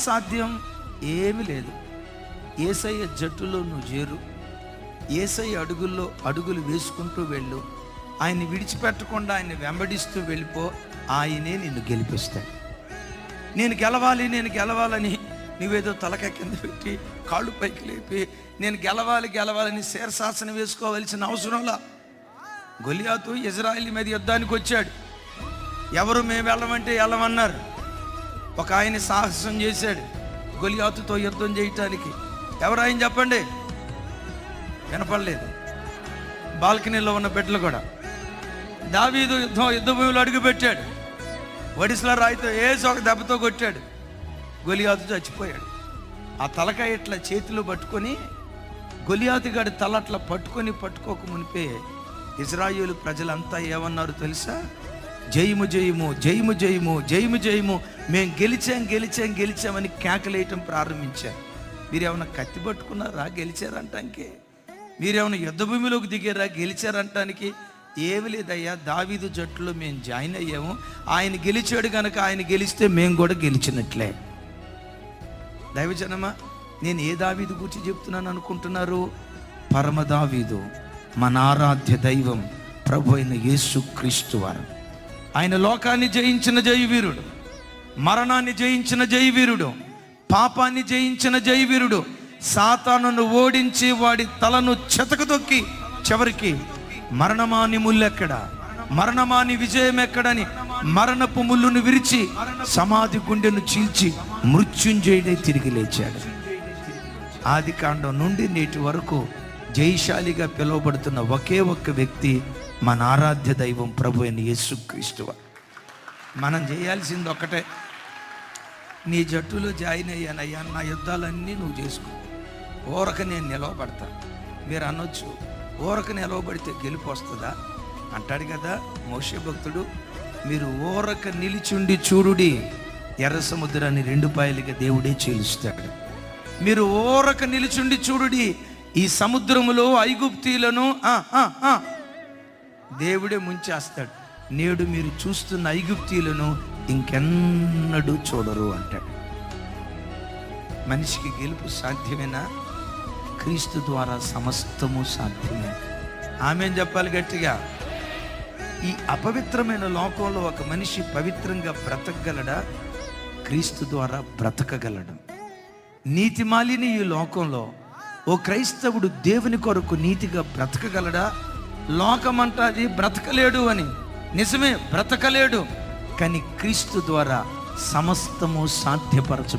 సాధ్యం ఏమీ లేదు. ఏసయ్య జట్టులో నువ్వు చేరు. ఏసయ్య అడుగుల్లో అడుగులు వేసుకుంటూ వెళ్ళు. ఆయన్ని విడిచిపెట్టకుండా ఆయన్ని వెంబడిస్తూ వెళ్ళిపో. ఆయనే నిన్ను గెలిపిస్తాడు. నేను గెలవాలి నేను గెలవాలని నువ్వేదో తలక కింద పెట్టి కాళ్ళు పైకి లేపి నేను గెలవాలి గెలవాలని శీర్షాసనం వేసుకోవాల్సిన అవసరంలా గొలియాతు ఇజ్రాయిల్ మీద యుద్ధానికి వచ్చాడు. ఎవరు మేము వెళ్ళమంటే వెళ్ళమన్నారు. ఒక ఆయన సాహసం చేశాడు. గొలియాతుతో యుద్ధం చేయటానికి. ఎవరు ఆయన చెప్పండి? వినపడలేదు. బాల్కనీలో ఉన్న బిడ్డలు కూడా. దావీదు యుద్ధం యుద్ధ భూమిలో అడుగుపెట్టాడు. వడిసల రాయితో ఏసి ఒక దెబ్బతో కొట్టాడు. గొలియాతు చచ్చిపోయాడు. ఆ తలకాయ ఇట్లా చేతిలో పట్టుకొని గొలియాతుగాడి తల అట్లా పట్టుకొని పట్టుకోక మునిపే ఇజ్రాయేలు ప్రజలంతా ఏమన్నారు తెలుసా? జయము జయము జయము జయము జయము జయము. మేము గెలిచాం గెలిచాం గెలిచామని కేకలేయటం ప్రారంభించారు. మీరు ఏమైనా కత్తి పట్టుకున్నారా? గెలిచారంటానికి? మీరేమైనా యుద్ధ భూమిలోకి దిగారా? గెలిచారంటానికి? ఏమి లేదయ్యా దావీదు జట్టులో మేము జాయిన్ అయ్యాము. ఆయన గెలిచాడు కనుక ఆయన గెలిస్తే మేము కూడా గెలిచినట్లే. దైవజనమా నేను ఏ దావీదు గురించి చెప్తున్నాను అనుకుంటున్నారు? పరమ దావీదు మన ఆరాధ్య దైవం ప్రభు అయిన యేసు క్రీస్తు వారు. ఆయన లోకాన్ని జయించిన జయవీరుడు మరణాన్ని జయించిన జయవీరుడు పాపాన్ని జయించిన జయవీరుడు సాతానును ఓడించి వాడి తలను చెతకదొక్కి చివరికి మరణమాని ముల్లెక్కడ? మరణమాని విజయం ఎక్కడని మరణపు ముళ్ళును విరిచి సమాధి గుండెను చీల్చి మృత్యుంజయుడే తిరిగి లేచాడు. ఆది కాండం నుండి నేటి వరకు జయశాలిగా పిలువబడుతున్న ఒకే ఒక్క వ్యక్తి మన ఆరాధ్య దైవం ప్రభు అయిన యేసుక్రీస్తువ మనం చేయాల్సింది ఒక్కటే. నీ జట్టులో జాయిన్ అయ్యానయ్యా నా యుద్ధాలన్నీ నువ్వు చేసుకో. ఊరక నేను నిలవబడతా. మీరు అనొచ్చు ఊరక నిలవబడితే గెలుపు వస్తుందా? అంటాడు కదా మోషే భక్తుడు మీరు ఊరక నిలిచుండి చూడుడి ఎర్ర సముద్రాన్ని రెండు పాయలుగా దేవుడే చీలుస్తాడు. మీరు ఊరక నిలిచుండి చూడుడి ఈ సముద్రములో ఐగుప్తీలను ఆ, ఆ, ఆ, దేవుడే ముంచేస్తాడు. నేడు మీరు చూస్తున్న ఐగుప్తీలను ఇంకెన్నడూ చూడరు అంటాడు. మనిషికి గెలుపు సాధ్యమేనా? క్రీస్తు ద్వారా సమస్తము సాధ్యమే. ఆమె చెప్పాలి గట్టిగా. ఈ అపవిత్రమైన లోకంలో ఒక మనిషి పవిత్రంగా బ్రతకగలడా? క్రీస్తు ద్వారా బ్రతకగలడు. నీతిమాలిని ఈ లోకంలో ఓ క్రైస్తవుడు దేవుని కొరకు నీతిగా బ్రతకగలడా? లోకమంట అది బ్రతకలేడు అని. నిజమే బ్రతకలేడు. కానీ క్రీస్తు ద్వారా సమస్తము సాధ్యపరచబడు